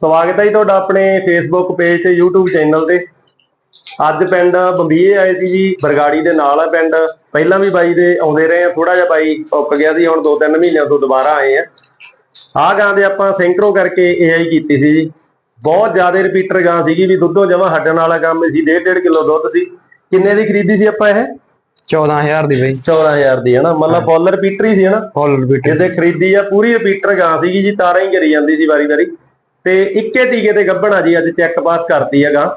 ਸਵਾਗਤ ਹੈ ਜੀ ਤੁਹਾਡਾ ਆਪਣੇ ਫੇਸਬੁੱਕ ਪੇਜ ਤੇ YouTube ਚੈਨਲ ਤੇ। ਅੱਜ ਪਿੰਡ ਬੰਬੀਏ ਆਏ ਸੀ ਜੀ ਬਰਗਾੜੀ ਦੇ ਨਾਲ ਆ ਪਿੰਡ। ਪਹਿਲਾਂ ਵੀ ਬਾਈ ਦੇ ਆਉਂਦੇ ਰਹੇ ਆ ਥੋੜਾ ਜਿਹਾ ਬਾਈ ਉੱਕ ਗਿਆ ਸੀ ਹੁਣ 2-3 ਮਹੀਨਿਆਂ ਤੋਂ ਦੁਬਾਰਾ ਆਏ ਆ। ਆਹ ਗਾਂ ਦੇ ਆਪਾਂ ਸਿੰਕਰੋ ਕਰਕੇ AI ਕੀਤੀ ਸੀ ਜੀ। ਬਹੁਤ ਜ਼ਿਆਦਾ ਰਿਪੀਟਰ ਗਾਂ ਸੀਗੀ ਵੀ ਦੁੱਧੋਂ ਜਮਾ ਹੱਡਣ ਵਾਲਾ ਕੰਮ ਸੀ 1.5 ਕਿਲੋ ਦੁੱਧ ਸੀ। ਕਿੰਨੇ ਦੀ ਖਰੀਦੀ ਸੀ ਆਪਾਂ ਇਹ? 14000 ਦੀ ਬਈ। 14000 ਦੀ ਹਨਾ? ਮਤਲਬ ਫੁੱਲ ਰਿਪੀਟਰ ਹੀ ਸੀ ਹਨਾ? ਫੁੱਲ ਰਿਪੀਟ ਜਿਹਦੇ ਖਰੀਦੀ ਆ ਪੂਰੀ ਰਿਪੀਟਰ ਗਾਂ ਸੀਗੀ ਜੀ ਤਾਰਾਂ ਹੀ ਕਰੀ ਜਾਂਦੀ ਸੀ ਵਾਰੀ ਵਾਰੀ ਤੇ ਇੱਕੇ ਟੀਕੇ ਤੇ ਗੱਭਣਾ ਜੀ, ਅੱਜ ਚੈੱਕ ਪਾਸ ਕਰਤੀ ਆ ਗਾਂ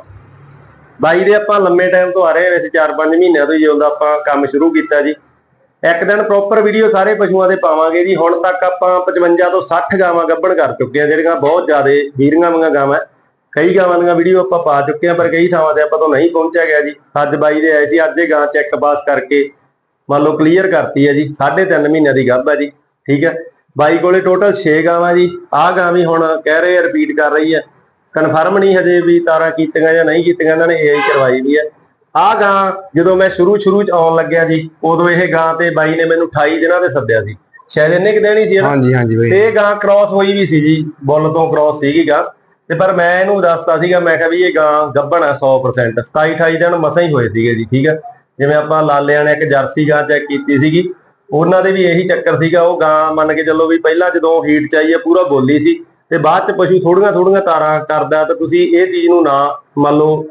ਬਾਈ ਦੇ ਆਪਾਂ ਲੰਮੇ ਟਾਈਮ ਤੋਂ ਆ ਰਹੇ ਆ ਵੈਸੇ 4-5 ਮਹੀਨਿਆਂ ਤੋਂ ਹੀ ਜਦੋਂ ਆਪਾਂ ਕੰਮ ਸ਼ੁਰੂ ਕੀਤਾ ਜੀ। ਇੱਕ ਦਿਨ ਪ੍ਰੋਪਰ ਵੀਡੀਓ ਸਾਰੇ ਪਸ਼ੂਆਂ ਦੇ ਪਾਵਾਂਗੇ ਜੀ। ਹੁਣ ਤੱਕ ਆਪਾਂ 55 ਤੋਂ 60 ਗਾਵਾਂ ਗੱਭਣ ਕਰ ਚੁੱਕੇ ਆ ਜਿਹੜੀਆਂ ਬਹੁਤ ਜ਼ਿਆਦਾ ਵੀਰੀਆਂ ਵਾਂਗੀਆਂ ਗਾਵਾਂ ਕਈ ਗਾਵਾਂ ਦੀਆਂ ਵੀਡੀਓ ਆਪਾਂ ਪਾ ਚੁੱਕੇ ਆ ਪਰ ਕਈ ਥਾਵਾਂ ਤੇ ਆਪਾਂ ਤੋਂ ਨਹੀਂ ਪਹੁੰਚਿਆ ਗਿਆ ਜੀ। ਅੱਜ ਬਾਈ ਦੇ ਆਏ ਸੀ, ਅੱਜ ਇਹ ਗਾਂ ਚੈੱਕ ਪਾਸ ਕਰਕੇ ਮੰਨ ਲਓ ਕਲੀਅਰ ਕਰਤੀ ਹੈ ਜੀ। 3.5 ਮਹੀਨਿਆਂ ਦੀ ਗੱਭ ਹੈ ਜੀ, ਠੀਕ ਹੈ। ਬਾਈ ਕੋਲੇ ਟੋਟਲ 6 ਗਾਵਾਂ ਜੀ। ਆਹ ਗਾਂ ਵੀ ਹੁਣ ਕਹਿ ਰਹੇ ਆ ਰਿਪੀਟ ਕਰ ਰਹੀ ਹੈ ਕਨਫਰਮ ਨਹੀਂ ਹਜੇ ਵੀ ਤਾਰਾਂ ਕੀਤੀਆਂ ਜਾਂ ਨਹੀਂ ਕੀਤੀਆਂ ਇਹਨਾਂ ਨੇ AI ਕਰਵਾਈ ਵੀ ਹੈ ਆਹ ਗਾਂ ਜਦੋਂ ਮੈਂ ਸ਼ੁਰੂ ਸ਼ੁਰੂ ਚ ਆਉਣ ਲੱਗਿਆ ਜੀ ਉਦੋਂ ਇਹ ਗਾਂ ਤੇ ਬਾਈ ਨੇ ਮੈਨੂੰ 28 ਦਿਨਾਂ ਤੇ ਸੱਦਿਆ ਸੀ। ਸ਼ਾਇਦ ਇੰਨੇ ਕਿ ਦੇਣੀ ਸੀ ਹਾਂਜੀ ਹਾਂਜੀ ਬਈ। ਤੇ ਇਹ ਗਾਂ ਕ੍ਰਾਸ ਹੋਈ ਵੀ ਸੀ ਜੀ ਬੁੱਲ ਤੋਂ ਕ੍ਰਾਸ ਸੀਗੀ ਗਾਂ। ਤੇ ਪਰ ਮੈਂ ਇਹਨੂੰ ਦੱਸਤਾ ਸੀਗਾ ਮੈਂ ਕਿਹਾ ਵੀ ਇਹ ਗਾਂ ਗੱਭਣ ਹੈ 100% 27 28 ਦਿਨ ਮਸਾਂ ਹੀ ਹੋਏ ਸੀਗੇ ਜੀ ਠੀਕ ਹੈ ਜਿਵੇਂ ਆਪਾਂ ਲਾਲਿਆਂ ਨੇ ਇੱਕ ਜਰਸੀ ਗਾਂ ਚੈੱਕ ਕੀਤੀ ਸੀਗੀ ਉਹਨਾਂ ਦੇ ਵੀ ਇਹੀ ਚੱਕਰ ਸੀਗਾ, ਉਹ ਗਾਂ ਮੰਨ ਕੇ ਚੱਲੋ ਵੀ ਪਹਿਲਾਂ ਜਦੋਂ ਹੀਟ ਚਾਹੀਏ ਪੂਰਾ ਬੋਲੀ ਸੀ ਤੇ ਬਾਅਦ ਚ ਪਸ਼ੂ ਥੋੜੀਆਂ ਥੋੜੀਆਂ ਤਾਰਾਂ ਕਰਦਾ ਤਾਂ ਤੁਸੀਂ ਇਹ ਚੀਜ਼ ਨੂੰ ਨਾ ਮੰਨ ਲਓ,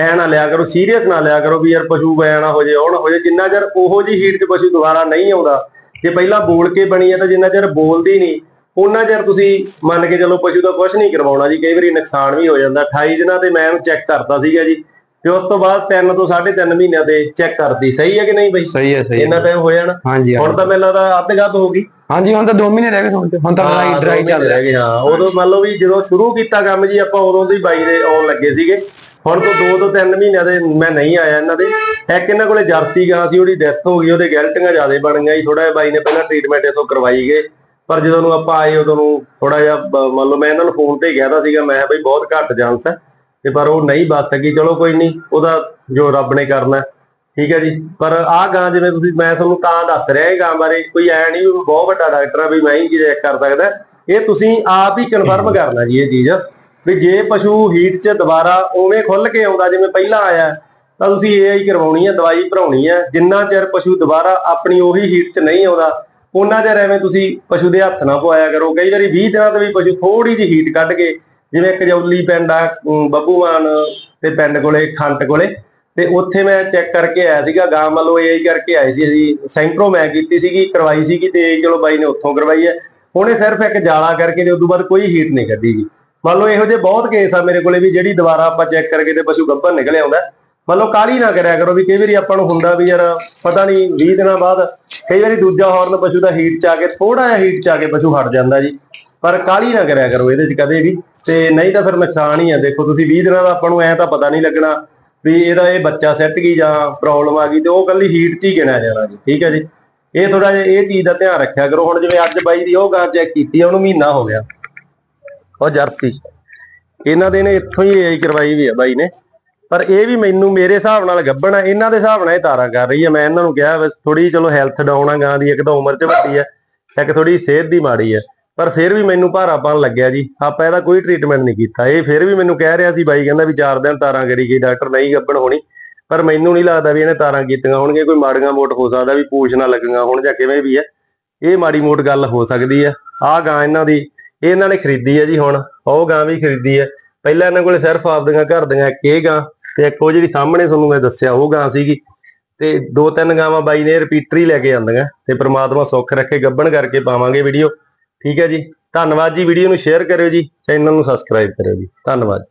ਐ ਨਾ ਲਿਆ ਕਰੋ ਸੀਰੀਅਸ ਨਾ ਲਿਆ ਕਰੋ ਵੀ ਯਾਰ ਪਸ਼ੂ ਐ ਹੋ ਜੇ ਉਹ ਨਾ ਹੋ ਜੇ, ਜਿੰਨਾ ਚਿਰ ਉਹੋ ਜੀ ਹੀਟ 'ਚ ਪਸ਼ੂ ਦੁਬਾਰਾ ਨਹੀਂ ਆਉਂਦਾ, ਜੇ ਪਹਿਲਾਂ ਬੋਲ ਕੇ ਬਣੀ ਹੈ ਤਾਂ ਜਿੰਨਾ ਚਿਰ ਬੋਲਦੀ ਨਹੀਂ, ਉਹਨਾਂ ਚਿਰ ਤੁਸੀਂ ਮੰਨ ਕੇ ਚੱਲੋ ਪਸ਼ੂ ਦਾ ਕੁਝ ਨਹੀਂ ਕਰਵਾਉਣਾ ਜੀ, ਕਈ ਵਾਰੀ ਨੁਕਸਾਨ ਵੀ ਹੋ ਜਾਂਦਾ 28 ਦਿਨਾਂ ਤੇ ਮੈਂ ਇਹਨੂੰ ਚੈੱਕ ਕਰਤਾ ਸੀਗਾ ਜੀ ਤੇ ਉਸ ਤੋਂ ਬਾਅਦ 3 ਤੋਂ 3.5 ਮਹੀਨਿਆਂ ਤੇ ਚੈੱਕ ਕਰਦੀ ਸਹੀ ਹੈ ਕਿ ਨਹੀਂ ਬਈ? ਸਹੀ ਹੈ ਸਹੀ ਇੰਨਾ ਹੈ ਟਾਈਮ ਹੋ ਜਾਣਾ। ਹਾਂਜੀ ਹੁਣ ਤਾਂ ਮੈਨੂੰ ਲੱਗਦਾ ਅੱਧ ਗੱਧ ਹੋ ਗਈ। ਹਾਂਜੀ ਹੁਣ ਤਾਂ 2 ਮਹੀਨੇ ਰਹਿ ਗਏ ਹੁਣ ਤੇ ਹੁਣ ਤਾਂ ਡਰਾਈ ਹਾਂ, ਡਰਾਈ ਦੋ ਚੱਲ ਰਿਹਾ। ਗਏ, ਹਾਂ। ਉਦੋਂ ਮੰਨ ਲਓ ਵੀ ਜਦੋਂ ਸ਼ੁਰੂ ਕੀਤਾ ਕੰਮ ਜੀ ਆਪਾਂ ਉਦੋਂ ਦੀ ਬਾਈ ਦੇ ਆਉਣ ਲੱਗੇ ਸੀਗੇ। ਹੁਣ ਤੋਂ 2 ਤੋਂ 3 ਮਹੀਨਿਆਂ ਦੇ ਮੈਂ ਨਹੀਂ ਆਇਆ ਇਹਨਾਂ ਦੇ। ਇੱਕ ਇਹਨਾਂ ਕੋਲੇ ਜਰਸੀ ਗਾਂ ਸੀ ਉਹਦੀ ਡੈਥ ਹੋ ਗਈ ਉਹਦੇ ਗੈਲਟੀਆਂ ਜ਼ਿਆਦਾ ਬਣ ਗਈਆਂ ਜੀ। ਥੋੜਾ ਜਿਹਾ ਬਾਈ ਨੇ ਪਹਿਲਾਂ ਟ੍ਰੀਟਮੈਂਟ ਇਥੋਂ ਕਰਵਾਈ ਗਏ। ਪਰ ਜਦੋਂ ਨੂੰ ਆਪਾਂ ਆਏ ਉਦੋਂ ਨੂੰ ਥੋੜਾ ਜਿਹਾ ਮੰਨ ਲਓ ਮੈਂ ਇਹਨਾਂ ਨੂੰ ਫੋਨ ਤੇ ਕਹਿਦਾ ਸੀਗਾ ਮੈਂ ਬਈ ਬਹੁਤ ਘੱਟ ਚਾਂਸ ਹੈ। ਤੇ ਪਰ ਉਹ ਨਹੀਂ ਬਚ ਸਕੀ, ਚਲੋ ਕੋਈ ਨਹੀਂ, ਉਹਦਾ ਜੋ ਰੱਬ ਨੇ ਕਰਨਾ, ਠੀਕ ਹੈ ਜੀ। ਪਰ ਆਹ ਗਾਂ ਜਿਵੇਂ ਤੁਸੀਂ, ਮੈਂ ਤੁਹਾਨੂੰ ਤਾਂ ਦੱਸ ਰਿਹਾ ਇਹ ਗਾਂ ਬਾਰੇ, ਕੋਈ ਐ ਨਹੀਂ ਵੀ ਬਹੁਤ ਵੱਡਾ ਡਾਕਟਰ ਆ ਵੀ ਮੈਂ ਹੀ ਚੈੱਕ ਕਰ ਸਕਦਾ। ਇਹ ਤੁਸੀਂ ਆਪ ਹੀ ਕਨਫਰਮ ਕਰਨਾ ਜੀ ਇਹ ਚੀਜ਼, ਵੀ ਜੇ ਪਸ਼ੂ ਹੀਟ 'ਚ ਦੁਬਾਰਾ ਉਵੇਂ ਖੁੱਲ ਕੇ ਆਉਂਦਾ, ਜਿਵੇਂ ਪਹਿਲਾਂ ਆਇਆ, ਤਾਂ ਤੁਸੀਂ AI ਕਰਵਾਉਣੀ ਹੈ ਦਵਾਈ ਭਰਾਉਣੀ ਹੈ ਜਿੰਨਾ ਚਿਰ ਪਸ਼ੂ ਦੁਬਾਰਾ ਆਪਣੀ ਉਹੀ ਹੀਟ 'ਚ ਨਹੀਂ ਆਉਂਦਾ, ਉਹਨਾਂ ਚਿਰ ਐਵੇਂ ਤੁਸੀਂ ਪਸ਼ੂ ਦੇ ਹੱਥ ਨਾ ਪਵਾਇਆ ਕਰੋ। ਕਈ ਵਾਰੀ 20 ਦਿਨਾਂ ਤੋਂ ਵੀ ਪਸ਼ੂ ਥੋੜੀ ਜਿਹੀ ਹੀਟ ਕੱਢ ਕੇ ਜਿਵੇਂ ਕਜੌਲੀ ਪਿੰਡ ਆ, ਅਮ ਬੱਬੂਮਾਨ ਤੇ ਪਿੰਡ ਕੋਲੇ, ਖੰਟ ਕੋਲੇ, ਤੇ ਉੱਥੇ ਮੈਂ ਚੈੱਕ ਕਰਕੇ ਆਇਆ ਸੀਗਾ ਗਾਂ ਮੰਨ ਲਓ ਕਰਕੇ ਆਏ ਸੀ ਅਸੀਂ ਸੈਂਕਰੋ ਮੈਂ ਕੀਤੀ ਸੀਗੀ, ਕਰਵਾਈ ਸੀਗੀ ਤੇ ਚਲੋ ਬਾਈ ਨੇ ਉੱਥੋਂ ਕਰਵਾਈ ਹੈ ਉਹਨੇ ਸਿਰਫ ਇੱਕ ਜਾਲਾ ਕਰਕੇ ਤੇ ਉਦੋਂ ਬਾਅਦ ਕੋਈ ਹੀਟ ਨਹੀਂ ਕੱਢੀ ਜੀ। ਮੰਨ ਲਓ ਇਹੋ ਜਿਹੇ ਬਹੁਤ ਕੇਸ ਆ ਮੇਰੇ ਕੋਲੇ ਵੀ, ਜਿਹੜੀ ਦੁਬਾਰਾ ਆਪਾਂ ਚੈੱਕ ਕਰਕੇ ਤੇ ਪਸ਼ੂ ਗੱਭਰ ਨਿਕਲ ਆਉਂਦਾ। ਮੰਨ ਲਓ ਕਾਲੀ ਨਾ ਕਰਿਆ ਕਰੋ ਵੀ ਕਈ ਵਾਰੀ ਆਪਾਂ ਨੂੰ ਹੁੰਦਾ ਵੀ ਯਾਰ, ਪਤਾ ਨਹੀਂ 20 ਦਿਨਾਂ ਬਾਅਦ ਕਈ ਵਾਰੀ ਦੂਜਾ ਹਾਰਨ ਪਸ਼ੂ ਦਾ ਹੀਟ ਚ ਆ ਕੇ ਥੋੜਾ ਜਿਹਾ ਹੀਟ ਚ ਆ ਕੇ ਪਸ਼ੂ ਹਟ ਜਾਂਦਾ ਜੀ। ਪਰ ਕਾਲੀ ਨਾ ਕਰਿਆ ਕਰੋ ਇਹਦੇ ਚ ਕਦੇ ਵੀ। ਤੇ ਨਹੀਂ ਤਾਂ ਫਿਰ ਨੁਕਸਾਨ ਹੀ ਆ। ਦੇਖੋ, ਤੁਸੀਂ 20 ਦਿਨਾਂ ਦਾ ਆਪਾਂ ਨੂੰ ਐ ਤਾਂ ਪਤਾ ਨਹੀਂ ਲੱਗਣਾ ਵੀ ਇਹਦਾ ਇਹ ਬੱਚਾ ਸੈੱਟ ਗਈ ਜਾਂ ਪ੍ਰੋਬਲਮ ਆ ਗਈ ਤੇ ਉਹ ਕੱਲੀ ਹੀਟ 'ਚ ਹੀ ਗਿਣਿਆ ਜਾਣਾ ਜੀ, ਠੀਕ ਹੈ ਜੀ। ਇਹ ਥੋੜਾ ਜਿਹਾ ਇਹ ਚੀਜ਼ ਦਾ ਧਿਆਨ ਰੱਖਿਆ ਕਰੋ। ਹੁਣ ਜਿਵੇਂ ਅੱਜ ਬਾਈ ਦੀ ਉਹ ਗਾਂ ਚੈੱਕ ਕੀਤੀ ਆ, ਉਹਨੂੰ ਮਹੀਨਾ ਹੋ ਗਿਆ। ਉਹ ਜਰਸੀ। ਇਹਨਾਂ ਦੇ ਨੇ ਇੱਥੋਂ ਹੀ AI ਕਰਵਾਈ ਵੀ ਆ ਬਾਈ ਨੇ। ਪਰ ਇਹ ਵੀ ਮੈਨੂੰ ਮੇਰੇ ਹਿਸਾਬ ਨਾਲ ਗੱਭਣ ਆ। ਇਹਨਾਂ ਦੇ ਹਿਸਾਬ ਨਾਲ ਇਹ ਤਾਰਾਂ ਕਰ ਰਹੀ ਆ। ਮੈਂ ਇਹਨਾਂ ਨੂੰ ਕਿਹਾ ਥੋੜੀ ਚਲੋ ਹੈਲਥ ਡਾਊਨ ਆ, ਗਾਂ ਦੀ ਇੱਕ ਤਾਂ ਉਮਰ 'ਚ ਵੱਡੀ ਆ, ਇੱਕ ਥੋੜੀ ਸਿਹਤ ਦੀ ਮਾੜੀ ਆ। ਪਰ ਫਿਰ ਵੀ ਮੈਨੂੰ ਭਾਰਾਪਣ ਲੱਗਿਆ ਜੀ। ਆਪਾਂ ਇਹਦਾ ਕੋਈ ਟ੍ਰੀਟਮੈਂਟ ਨਹੀਂ ਕੀਤਾ। ਇਹ ਫਿਰ ਵੀ ਮੈਨੂੰ ਕਹਿ ਰਿਹਾ ਸੀ ਬਾਈ, ਕਹਿੰਦਾ ਵੀ 4 ਦਿਨ ਤਾਰਾਂ ਕਰੀ ਗਈ ਡਾਕਟਰ ਨਹੀਂ ਗੱਬਣ ਹੋਣੀ। ਪਰ ਮੈਨੂੰ ਨਹੀਂ ਲੱਗਦਾ ਵੀ ਇਹਨੇ ਤਾਰਾਂ ਕੀਤੀਆਂ ਹੋਣਗੀਆਂ। ਕੋਈ ਮਾੜੀਆਂ ਮੋਟ ਹੋ ਸਕਦਾ ਵੀ ਪੂਛ ਨਾ ਲੱਗੀਆਂ ਹੋਣ ਜਾਂ ਕਿਵੇਂ ਵੀ ਹੈ। ਇਹ ਮਾੜੀ ਮੋਟ ਗੱਲ ਹੋ ਸਕਦੀ ਹੈ। ਆਹ ਗਾਂ ਇਹਨਾਂ ਦੀ, ਇਹ ਇਹਨਾਂ ਨੇ ਖਰੀਦੀ ਹੈ ਜੀ ਹੁਣ। ਉਹ ਗਾਂ ਵੀ ਖਰੀਦੀ ਹੈ। ਪਹਿਲਾਂ ਇਹਨਾਂ ਕੋਲੇ ਸਿਰਫ ਆਪਦੀਆਂ ਘਰ ਦੀਆਂ ਇੱਕ ਇਹ ਗਾਂ ਤੇ ਇੱਕ ਉਹ ਜਿਹੜੀ ਸਾਹਮਣੇ ਤੁਹਾਨੂੰ ਮੈਂ ਦੱਸਿਆ, ਉਹ ਗਾਂ ਸੀਗੀ। ਤੇ ਦੋ ਤਿੰਨ ਗਾਵਾਂ ਬਾਈ ਨੇ ਰਿਪੀਟਰ ਹੀ ਲੈ ਕੇ ਆਂਦੀਆਂ ਤੇ ਪ੍ਰਮਾਤਮਾ ਸੁੱਖ ਰੱਖੇ ਗੱਬਣ ਕਰਕੇ ਪਾਵਾਂਗੇ ਵੀਡੀਓ ਠੀਕ ਹੈ ਜੀ। ਧੰਨਵਾਦ ਜੀ। ਵੀਡੀਓ ਨੂੰ ਸ਼ੇਅਰ ਕਰਿਓ ਜੀ। ਚੈਨਲ ਨੂੰ ਸਬਸਕ੍ਰਾਈਬ ਕਰਿਓ ਜੀ। ਧੰਨਵਾਦ